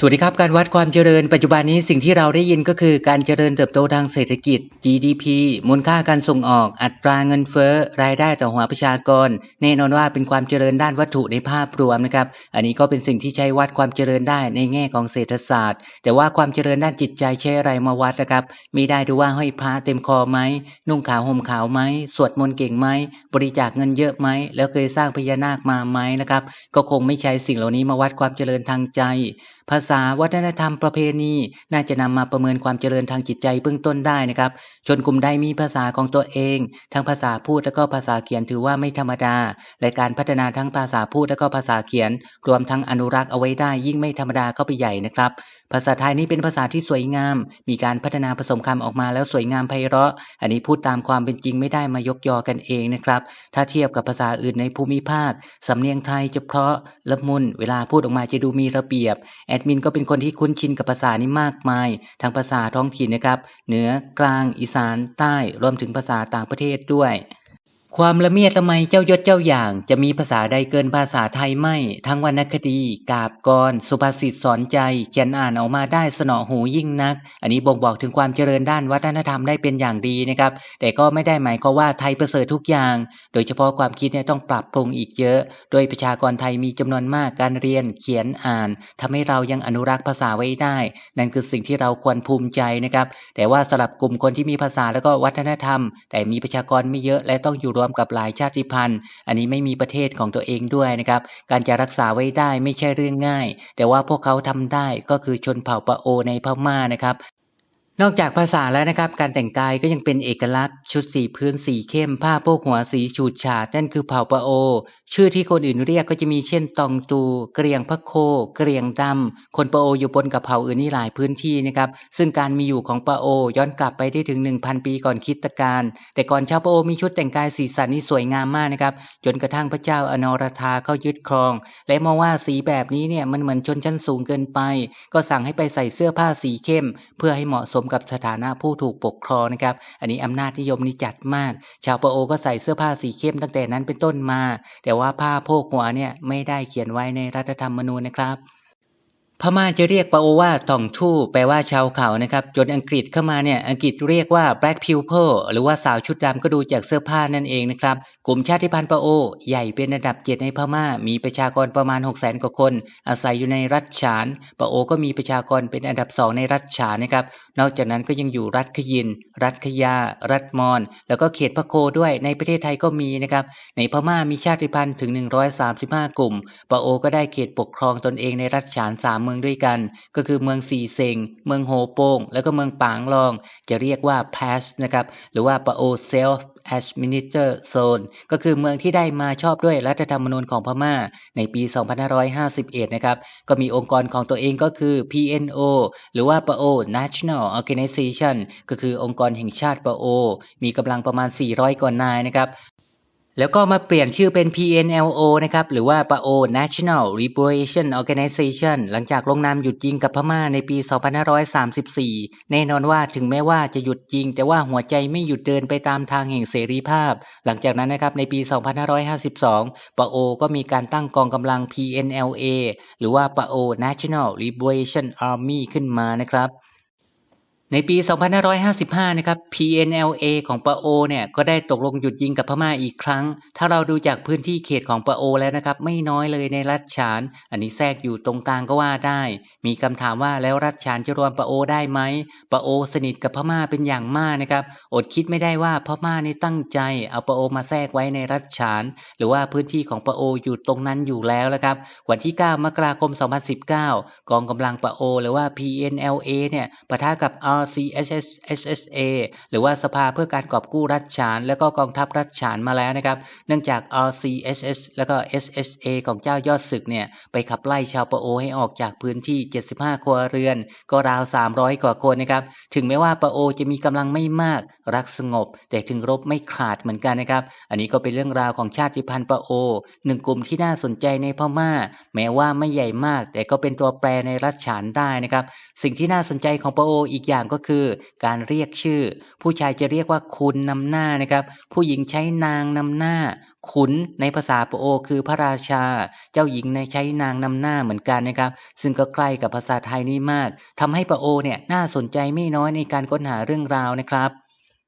สวัสดีครับ การวัดความเจริญปัจจุบันนี้สิ่งที่เราได้ยินก็คือการเจริญเติบโตทางเศรษฐกิจ GDP มูลค่าการส่งออก อัตราเงินเฟ้อ รายได้ต่อหัวประชากร แน่นอนว่าเป็นความเจริญด้านวัตถุในภาพรวมนะครับ อันนี้ก็เป็นสิ่งที่ใช้วัดความเจริญได้ในแง่ของเศรษฐศาสตร์ แต่ว่าความเจริญด้านจิตใจใช้อะไรมาวัดนะครับ มีได้ดูว่าห้อยพระเต็มคอไหมนุ่งขาวห่มขาวไหมสวดมนต์เก่งไหมบริจาคเงินเยอะไหมแล้วเคยสร้างพญานาคมาไหมนะครับ ก็คงไม่ใช้สิ่งเหล่านี้มาวัดความเจริญทางใจ ภาษาวัฒนธรรมประเพณี น่าจะนำมาประเมินความเจริญทางจิตใจเบื้องต้นได้นะครับ ชนกลุ่มใดมีภาษาของตัวเอง ทั้งภาษาพูดและก็ภาษาเขียนถือว่าไม่ธรรมดา และการพัฒนาทั้งภาษาพูดและก็ภาษาเขียน รวมทั้งอนุรักษ์เอาไว้ได้ยิ่งไม่ธรรมดาเข้าไปใหญ่นะครับภาษาไทยนี้เป็นภาษาที่สวยงาม มีการพัฒนาผสมคำออกมาแล้วสวยงามไพเราะ อันนี้พูดตามความเป็นจริงไม่ได้มายกยอกันเองนะครับ ถ้าเทียบกับภาษาอื่นในภูมิภาค สำเนียงไทยจะเพราะละมุน เวลาพูดออกมาจะดูมีระเบียบ แอดมินก็เป็นคนที่คุ้นชินกับภาษานี้มากมาย ทั้งภาษาท้องถิ่นนะครับ เหนือกลางอีสานใต้รวมถึงภาษาต่างประเทศด้วย ความละเมียดละไมเจ้ายศเจ้าอย่าง จะมีภาษาใดเกินภาษาไทยไม่ ทั้งวรรณคดี กาบกร สุภาษิตสอนใจเขียนอ่านออกมาได้สนอหูยิ่งนัก อันนี้บ่งบอกถึงความเจริญด้านวัฒนธรรมได้เป็นอย่างดีนะครับ แต่ก็ไม่ได้หมายความว่าไทยประเสริฐทุกอย่าง โดยเฉพาะความคิดเนี่ยต้องปรับปรุงอีกเยอะ โดยประชากรไทยมีจำนวนมากการเรียนเขียนอ่านทำให้เรายังอนุรักษ์ภาษาไว้ได้ นั่นคือสิ่งที่เราควรภูมิใจนะครับ แต่ว่าสำหรับกลุ่มคนที่มีภาษาแล้วก็วัฒนธรรม แต่มีประชากรไม่เยอะและต้องอยู่รวมกับหลายชาติพันธุ์ อันนี้ไม่มีประเทศของตัวเองด้วยนะครับ การจะรักษาไว้ได้ไม่ใช่เรื่องง่าย แต่ว่าพวกเขาทำได้ก็คือชนเผ่าปะโอในพม่านะครับ นอกจากภาษาแล้วนะครับ การแต่งกายก็ยังเป็นเอกลักษณ์ ชุดสีพื้นสีเข้ม ผ้าโพกหัวสีฉูดฉาดนั่นคือเผ่าปะโอ ชื่อที่คนอื่นเรียกก็จะมีเช่นตองตู เกรียงพะโค เกรียงดำคนปะโออยู่ปนกับเผ่าอื่นนี่หลายพื้นที่นะครับซึ่งการมีอยู่ของปะโอ ย้อนกลับไปได้ถึง 1,000 ปีก่อนคริสตกาลแต่ก่อนชาวปะโอมีชุดแต่งกายสีสันนี่สวยงามมากนะครับจนกระทั่งพระเจ้าอนรธาเข้ายึดครอง และมองว่าสีแบบนี้เนี่ยมันเหมือนชนชั้นสูงเกินไป ก็สั่งให้ไปใส่เสื้อผ้าสีเข้ม เพื่อให้เหมาะสมกับสถานะผู้ถูกปกครองนะครับ อันนี้อำนาจนิยมนี่จัดมาก ชาวปะโอก็ใส่เสื้อผ้าสีเข้มตั้งแต่นั้นเป็นต้นมา แต่ว่าผ้าโพกหัวเนี่ยไม่ได้เขียนไว้ในรัฐธรรมนูญนะครับ พม่าจะเรียกปาโอว่าต่องทู่แปลว่าชาวเขานะครับ จนอังกฤษเข้ามาเนี่ยอังกฤษเรียกว่า black people หรือว่าสาวชุดดำก็ดูจากเสื้อผ้านั่นเองนะครับ กลุ่มชาติพันธุ์ปาโอ ใหญ่เป็นอันดับเจ็ดในพม่า มีประชากรประมาณ 6 0 0 0 0 กว่าคน อาศัยอยู่ในรัฐฉานปาโอก็มีประชากรเป็นอันดับสองในรัฐฉานนะครับ นอกจากนั้นก็ยังอยู่รัฐขยิน รัฐขยา รัฐมอญแล้วก็เขตพะโคด้วยในประเทศไทยก็มีนะครับในพม่ามีชาติพันธุ์ถึง 135 กลุ่มปาโอก็ได้เขตปกครองตนเองในรัฐฉานสามเมืองด้วยกัน ก็คือเมืองซีเซงเมืองโฮโปงแล้วก็เมืองปางลอง จะเรียกว่า Pass นะครับหรือว่าปาโอ Self Administer Zone ก็คือเมืองที่ได้มาชอบด้วยรัฐธรรมนูญของพม่า ในปี 2551 นะครับก็มีองค์กรของตัวเองก็คือ PNO หรือว่าปาโอ National Organization ก็คือองค์กรแห่งชาติปาโอมีกำลังประมาณ 400 กว่านายนะครับ แล้วก็มาเปลี่ยนชื่อเป็น PNLO นะครับ หรือว่า PAO National Liberation Organization หลังจากลงนามหยุดยิงกับพม่าในปี 2534 แน่นอนว่าถึงแม้ว่าจะหยุดยิง แต่ว่าหัวใจไม่หยุดเดินไปตามทางแห่งเสรีภาพ หลังจากนั้นนะครับในปี 2552 PAO ก็มีการตั้งกองกำลัง PNLA หรือว่า PAO National Liberation Army ขึ้นมานะครับ ในปี 2555 นะครับ PNLA ของปาโอเนี่ยก็ได้ตกลงหยุดยิงกับพม่าอีกครั้ง ถ้าเราดูจากพื้นที่เขตของปาโอแล้วนะครับ ไม่น้อยเลยในรัฐฉาน อันนี้แทรกอยู่ตรงกลางก็ว่าได้ มีคำถามว่าแล้วรัฐฉานจะรวมปาโอได้ไหมปาโอสนิทกับพม่าเป็นอย่างมากนะครับ อดคิดไม่ได้ว่าพม่านี่ตั้งใจเอาปาโอมาแทรกไว้ในรัฐฉาน หรือว่าพื้นที่ของปาโออยู่ตรงนั้นอยู่แล้วนะครับ วันที่ 9 มกราคม 2019 กองกำลังปาโอ หรือว่า PNLA เนี่ยปะทะกับ RCSSA หรือว่าสภาเพื่อการกอบกู้รัฐฉาน แล้วก็กองทัพรัฐฉานมาแล้วนะครับ เนื่องจาก RCSS แล้วก็ SSA ของเจ้ายอดศึกเนี่ยไปขับไล่ชาวปะโอให้ออกจากพื้นที่ 75 ครัวเรือน ก็ราว 300 กว่าคนนะครับ ถึงแม้ว่าปะโอจะมีกำลังไม่มากรักสงบ แต่ถึงรบไม่ขาดเหมือนกันนะครับ อันนี้ก็เป็นเรื่องราวของชาติพันธุ์ปะโอหนึ่งกลุ่มที่น่าสนใจในพม่า แม้ว่าไม่ใหญ่มาก แต่ก็เป็นตัวแปรในรัฐฉานได้นะครับ สิ่งที่น่าสนใจของปะโออีกอย่างก็คือ การเรียกชื่อ ผู้ชายจะเรียกว่าคุณนำหน้านะครับ ผู้หญิงใช้นางนำหน้า ขุนในภาษาปโอคือพระราชา เจ้าหญิงในใช้นางนำหน้าเหมือนกันนะครับ ซึ่งก็ใกล้กับภาษาไทยนี่มากทำให้ปโอเนี่ยน่าสนใจไม่น้อยในการค้นหาเรื่องราวนะครับ